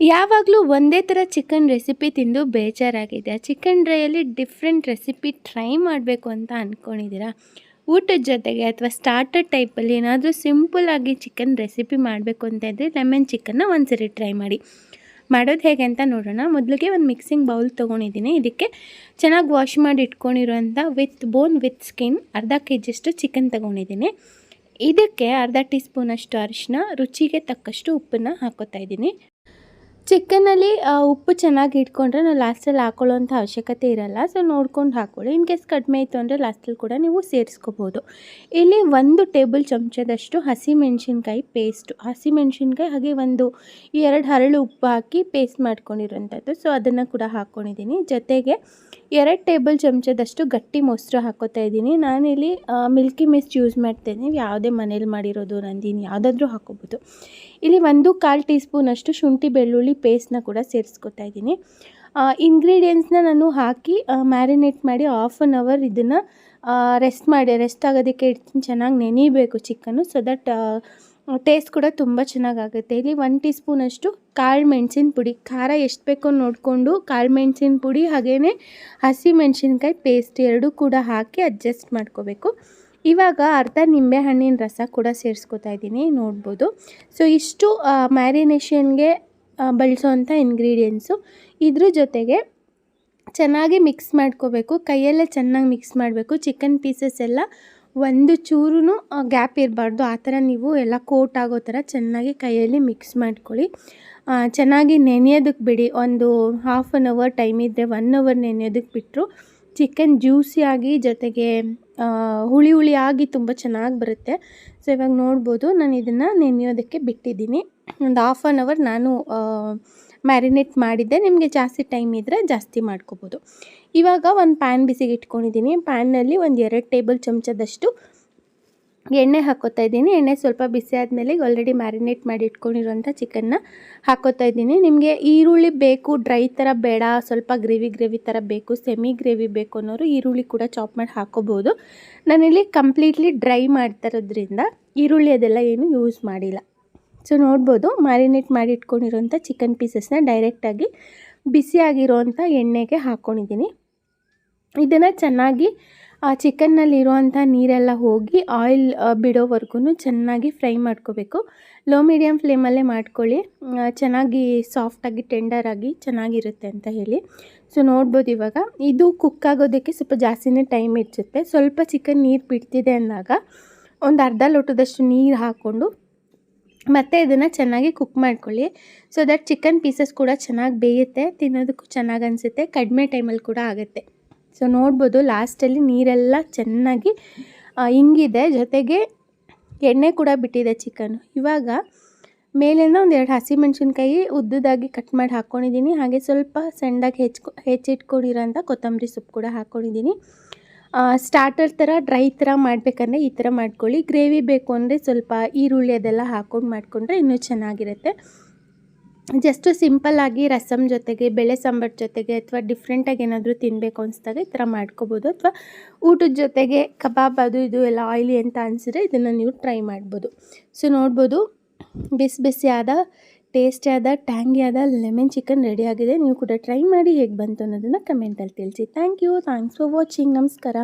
ಯಾವಾಗಲೂ ಒಂದೇ ಥರ ಚಿಕನ್ ರೆಸಿಪಿ ತಿಂದು ಬೇಜಾರಾಗಿದೆ. ಚಿಕನ್ ಡ್ರೈಯಲ್ಲಿ ಡಿಫ್ರೆಂಟ್ ರೆಸಿಪಿ ಟ್ರೈ ಮಾಡಬೇಕು ಅಂತ ಅಂದ್ಕೊಂಡಿದ್ದೀರಾ ಊಟದ ಜೊತೆಗೆ ಅಥವಾ ಸ್ಟಾರ್ಟರ್ ಟೈಪಲ್ಲಿ ಏನಾದರೂ ಸಿಂಪಲ್ಲಾಗಿ ಚಿಕನ್ ರೆಸಿಪಿ ಮಾಡಬೇಕು ಅಂತ ಇದ್ದರೆ ಲೆಮನ್ ಚಿಕನ್ನ ಒಂದ್ಸರಿ ಟ್ರೈ ಮಾಡಿ. ಮಾಡೋದು ಹೇಗೆ ಅಂತ ನೋಡೋಣ. ಮೊದಲಿಗೆ ಒಂದು ಮಿಕ್ಸಿಂಗ್ ಬೌಲ್ ತೊಗೊಂಡಿದ್ದೀನಿ. ಇದಕ್ಕೆ ಚೆನ್ನಾಗಿ ವಾಶ್ ಮಾಡಿ ಇಟ್ಕೊಂಡಿರೋಂಥ ವಿತ್ ಬೋನ್ ವಿತ್ ಸ್ಕಿನ್ ಅರ್ಧ ಕೆ ಜಿಯಷ್ಟು ಚಿಕನ್ ತೊಗೊಂಡಿದ್ದೀನಿ. ಇದಕ್ಕೆ ಅರ್ಧ ಟೀ ಸ್ಪೂನಷ್ಟು ಅರಿಶಿನ ರುಚಿಗೆ ತಕ್ಕಷ್ಟು ಉಪ್ಪನ್ನು ಹಾಕೋತಾ ಇದ್ದೀನಿ. ಚಿಕನಲ್ಲಿ ಉಪ್ಪು ಚೆನ್ನಾಗಿ ಇಟ್ಕೊಂಡ್ರೆ ನಾವು ಲಾಸ್ಟಲ್ಲಿ ಹಾಕೊಳ್ಳೋಂಥ ಅವಶ್ಯಕತೆ ಇರಲ್ಲ. ಸೊ ನೋಡ್ಕೊಂಡು ಹಾಕ್ಕೊಳ್ಳಿ ಇನ್ ಕೇಸ್ ಕಡಿಮೆ ಇತ್ತು ಅಂದರೆ ಲಾಸ್ಟಲ್ಲಿ ಕೂಡ ನೀವು ಸೇರಿಸ್ಕೋಬೋದು. ಇಲ್ಲಿ ಒಂದು ಟೇಬಲ್ ಚಮಚದಷ್ಟು ಹಸಿಮೆಣ್ಸಿನ್ಕಾಯಿ ಪೇಸ್ಟು ಹಸಿಮೆಣ್ಸಿನ್ಕಾಯಿ ಹಾಗೆ ಒಂದು ಎರಡು ಹರಳು ಉಪ್ಪು ಹಾಕಿ ಪೇಸ್ಟ್ ಮಾಡ್ಕೊಂಡಿರೋಂಥದ್ದು ಸೊ ಅದನ್ನು ಕೂಡ ಹಾಕ್ಕೊಂಡಿದ್ದೀನಿ ಜೊತೆಗೆ ಎರಡು ಟೇಬಲ್ ಚಮಚದಷ್ಟು ಗಟ್ಟಿ ಮೊಸರು ಹಾಕೋತಾ ಇದ್ದೀನಿ. ನಾನಿಲ್ಲಿ ಮಿಲ್ಕಿ ಮಿಸ್ಟ್ ಯೂಸ್ ಮಾಡ್ತೇನೆ. ನೀವು ಯಾವುದೇ ಮನೇಲಿ ಮಾಡಿರೋದು, ನಂದಿನಿ ಯಾವುದಾದ್ರೂ ಹಾಕೋಬೋದು. ಇಲ್ಲಿ ಒಂದು ಕಾಲು ಟೀ ಸ್ಪೂನಷ್ಟು ಶುಂಠಿ ಬೆಳ್ಳುಳ್ಳಿ ಪೇಸ್ಟ್ನ ಕೂಡ ಸೇರಿಸ್ಕೊತಾ ಇದ್ದೀನಿ. ಇಂಗ್ರೀಡಿಯೆಂಟ್ಸ್ನ ನಾನು ಹಾಕಿ ಮ್ಯಾರಿನೇಟ್ ಮಾಡಿ ಹಾಫ್ ಆನ್ ಅವರ್ ಇದನ್ನು ರೆಸ್ಟ್ ಮಾಡಿ ರೆಸ್ಟ್ ಆಗೋದಕ್ಕೆ ಚೆನ್ನಾಗಿ ನೆನೀಬೇಕು ಚಿಕನ್ನು ಸೊ ದಟ್ ಟೇಸ್ಟ್ ಕೂಡ ತುಂಬ ಚೆನ್ನಾಗಾಗುತ್ತೆ. ಇಲ್ಲಿ ಒನ್ ಟೀ ಸ್ಪೂನಷ್ಟು ಕಾಳು ಮೆಣಸಿನ ಪುಡಿ. ಖಾರ ಎಷ್ಟು ಬೇಕೋ ನೋಡಿಕೊಂಡು ಕಾಳು ಮೆಣಸಿನ ಪುಡಿ ಹಾಗೆಯೇ ಹಸಿ ಮೆಣಸಿನ್ಕಾಯಿ ಪೇಸ್ಟ್ ಎರಡೂ ಕೂಡ ಹಾಕಿ ಅಡ್ಜಸ್ಟ್ ಮಾಡ್ಕೋಬೇಕು. ಇವಾಗ ಅರ್ಧ ನಿಂಬೆ ಹಣ್ಣಿನ ರಸ ಕೂಡ ಸೇರಿಸ್ಕೊತಾ ಇದ್ದೀನಿ ನೋಡ್ಬೋದು. ಸೊ ಇಷ್ಟು ಮ್ಯಾರಿನೇಷನ್ಗೆ ಬಳಸೋವಂಥ ಇಂಗ್ರೀಡಿಯೆಂಟ್ಸು ಇದ್ರ ಜೊತೆಗೆ ಚೆನ್ನಾಗಿ ಮಿಕ್ಸ್ ಮಾಡ್ಕೋಬೇಕು. ಕೈಯಲ್ಲೇ ಚೆನ್ನಾಗಿ ಮಿಕ್ಸ್ ಮಾಡಬೇಕು. ಚಿಕನ್ ಪೀಸಸ್ ಎಲ್ಲ ಒಂದು ಚೂರು ಗ್ಯಾಪ್ ಇರಬಾರ್ದು. ಆ ಥರ ನೀವು ಎಲ್ಲ ಕೋಟ್ ಆಗೋ ಥರ ಚೆನ್ನಾಗಿ ಕೈಯಲ್ಲಿ ಮಿಕ್ಸ್ ಮಾಡ್ಕೊಳ್ಳಿ. ಚೆನ್ನಾಗಿ ನೆನೆಯೋದಕ್ಕೆ ಬಿಡಿ. ಒಂದು ಹಾಫ್ ಆನ್ ಅವರ್ ಟೈಮ್ ಇದ್ದರೆ ಒನ್ ಅವರ್ ನೆನೆಯೋದಕ್ಕೆ ಬಿಟ್ಟರು ಚಿಕನ್ ಜ್ಯೂಸಿಯಾಗಿ ಜೊತೆಗೆ ಹುಳಿ ಹುಳಿ ಆಗಿ ತುಂಬ ಚೆನ್ನಾಗಿ ಬರುತ್ತೆ. ಸೊ ಇವಾಗ ನೋಡ್ಬೋದು ನಾನು ಇದನ್ನು ನೆನೆಯೋದಕ್ಕೆ ಬಿಟ್ಟಿದ್ದೀನಿ. ಒಂದು ಹಾಫ್ ಆನ್ ಅವರ್ ನಾನು ಮ್ಯಾರಿನೇಟ್ ಮಾಡಿದ್ದೆ. ನಿಮಗೆ ಜಾಸ್ತಿ ಟೈಮ್ ಇದ್ದರೆ ಜಾಸ್ತಿ ಮಾಡ್ಕೋಬೋದು. ಇವಾಗ ಒಂದು ಪ್ಯಾನ್ ಬಿಸಿಗೆ ಇಟ್ಕೊಂಡಿದ್ದೀನಿ ಪ್ಯಾನ್ನಲ್ಲಿ ಒಂದು ಎರಡು ಟೇಬಲ್ ಚಮಚದಷ್ಟು ಎಣ್ಣೆ ಹಾಕೋತಾ ಇದ್ದೀನಿ. ಎಣ್ಣೆ ಸ್ವಲ್ಪ ಬಿಸಿ ಆದಮೇಲೆ ಆಲ್ರೆಡಿ ಮ್ಯಾರಿನೇಟ್ ಮಾಡಿ ಇಟ್ಕೊಂಡಿರುವಂಥ ಚಿಕನ್ನ ಹಾಕೋತಾ ಇದ್ದೀನಿ. ನಿಮಗೆ ಈರುಳ್ಳಿ ಬೇಕು ಡ್ರೈ ಥರ ಬೇಡ, ಸ್ವಲ್ಪ ಗ್ರೇವಿ ಗ್ರೇವಿ ಥರ ಬೇಕು ಸೆಮಿ ಗ್ರೇವಿ ಬೇಕು ಅನ್ನೋರು ಈರುಳ್ಳಿ ಕೂಡ ಚಾಪ್ ಮಾಡಿ ಹಾಕೋಬೋದು. ನಾನಿಲ್ಲಿ ಕಂಪ್ಲೀಟ್ಲಿ ಡ್ರೈ ಮಾಡ್ತಾ ಇರೋದ್ರಿಂದ ಈರುಳ್ಳಿ ಅದೆಲ್ಲ ಏನು ಯೂಸ್ ಮಾಡಿಲ್ಲ. ಸೊ ನೋಡ್ಬೋದು ಮ್ಯಾರಿನೇಟ್ ಮಾಡಿ ಇಟ್ಕೊಂಡಿರೋಂಥ ಚಿಕನ್ ಪೀಸಸ್ನ ಡೈರೆಕ್ಟಾಗಿ ಬಿಸಿಯಾಗಿರೋವಂಥ ಎಣ್ಣೆಗೆ ಹಾಕ್ಕೊಂಡಿದ್ದೀನಿ. ಇದನ್ನು ಚೆನ್ನಾಗಿ, ಆ, ಚಿಕನ್ನಲ್ಲಿರುವಂಥ ನೀರೆಲ್ಲ ಹೋಗಿ ಆಯಿಲ್ ಬಿಡೋವರೆಗೂ ಚೆನ್ನಾಗಿ ಫ್ರೈ ಮಾಡ್ಕೋಬೇಕು. ಲೋ ಮೀಡಿಯಮ್ ಫ್ಲೇಮಲ್ಲೇ ಮಾಡ್ಕೊಳ್ಳಿ. ಚೆನ್ನಾಗಿ ಸಾಫ್ಟಾಗಿ, ಟೆಂಡರಾಗಿ ಚೆನ್ನಾಗಿರುತ್ತೆ ಅಂತ ಹೇಳಿ. ಸೊ ನೋಡ್ಬೋದು ಇವಾಗ. ಇದು ಕುಕ್ ಆಗೋದಕ್ಕೆ ಸ್ವಲ್ಪ ಜಾಸ್ತಿನೇ ಟೈಮ್ ಇಡ್ಸುತ್ತೆ ಸ್ವಲ್ಪ ಚಿಕನ್ ನೀರು ಬಿಡ್ತಿದೆ ಅಂದಾಗ ಒಂದು ಅರ್ಧ ಲೋಟದಷ್ಟು ನೀರು ಹಾಕ್ಕೊಂಡು ಮತ್ತು ಇದನ್ನು ಚೆನ್ನಾಗಿ ಕುಕ್ ಮಾಡ್ಕೊಳ್ಳಿ. ಸೊ ದಟ್ ಚಿಕನ್ ಪೀಸಸ್ ಕೂಡ ಚೆನ್ನಾಗಿ ಬೇಯುತ್ತೆ, ತಿನ್ನೋದಕ್ಕೂ ಚೆನ್ನಾಗಿ ಅನಿಸುತ್ತೆ, ಕಡಿಮೆ ಟೈಮಲ್ಲಿ ಕೂಡ ಆಗುತ್ತೆ. ಸೊ ನೋಡ್ಬೋದು ಲಾಸ್ಟಲ್ಲಿ ನೀರೆಲ್ಲ ಚೆನ್ನಾಗಿ ಹಿಂಗಿದೆ ಜೊತೆಗೆ ಎಣ್ಣೆ ಕೂಡ ಬಿಟ್ಟಿದೆ ಚಿಕನು ಇವಾಗ ಮೇಲಿಂದ ಒಂದು ಎರಡು ಹಸಿಮೆಣ್ಸಿನ್ಕಾಯಿ ಉದ್ದದಾಗಿ ಕಟ್ ಮಾಡಿ ಹಾಕ್ಕೊಂಡಿದ್ದೀನಿ ಹಾಗೆ ಸ್ವಲ್ಪ ಸಣ್ಣದಾಗಿ ಹೆಚ್ಚು ಹೆಚ್ಚಿಟ್ಕೊಂಡಿರೋಂಥ ಕೊತ್ತಂಬರಿ ಸೊಪ್ಪು ಕೂಡ ಹಾಕ್ಕೊಂಡಿದ್ದೀನಿ ಸ್ಟಾರ್ಟರ್ ಥರ ಡ್ರೈ ಥರ ಮಾಡಬೇಕಂದ್ರೆ ಈ ಥರ ಮಾಡ್ಕೊಳ್ಳಿ. ಗ್ರೇವಿ ಬೇಕು ಅಂದರೆ ಸ್ವಲ್ಪ ಈರುಳ್ಳಿ ಅದೆಲ್ಲ ಹಾಕ್ಕೊಂಡು ಮಾಡಿಕೊಂಡ್ರೆ ಇನ್ನೂ ಚೆನ್ನಾಗಿರುತ್ತೆ. ಜಸ್ಟು ಸಿಂಪಲ್ಲಾಗಿ ರಸಮ್ ಜೊತೆಗೆ, ಬೇಳೆ ಸಾಂಬಾರು ಜೊತೆಗೆ ಅಥವಾ ಡಿಫ್ರೆಂಟಾಗಿ ಏನಾದರೂ ತಿನ್ನಬೇಕು ಅನಿಸ್ದಾಗ ಈ ಥರ ಮಾಡ್ಕೋಬೋದು. ಅಥವಾ ಊಟದ ಜೊತೆಗೆ ಕಬಾಬ್ ಅದು ಇದು ಎಲ್ಲ ಆಯಿಲಿ ಅಂತ ಅನಿಸಿದ್ರೆ ಇದನ್ನು ನೀವು ಟ್ರೈ ಮಾಡ್ಬೋದು. ಸೊ ನೋಡ್ಬೋದು, ಬಿಸಿ ಬಿಸಿಯಾದ ಟೇಸ್ಟಿಯಾದ, ಟ್ಯಾಂಗಿಯಾದ ಲೆಮನ್ ಚಿಕನ್ ರೆಡಿಯಾಗಿದೆ. ನೀವು ಕೂಡ ಟ್ರೈ ಮಾಡಿ ಹೇಗೆ ಬಂತು ಅನ್ನೋದನ್ನು ಕಮೆಂಟಲ್ಲಿ ತಿಳಿಸಿ. Thank you. Thanks for watching. ನಮಸ್ಕಾರ.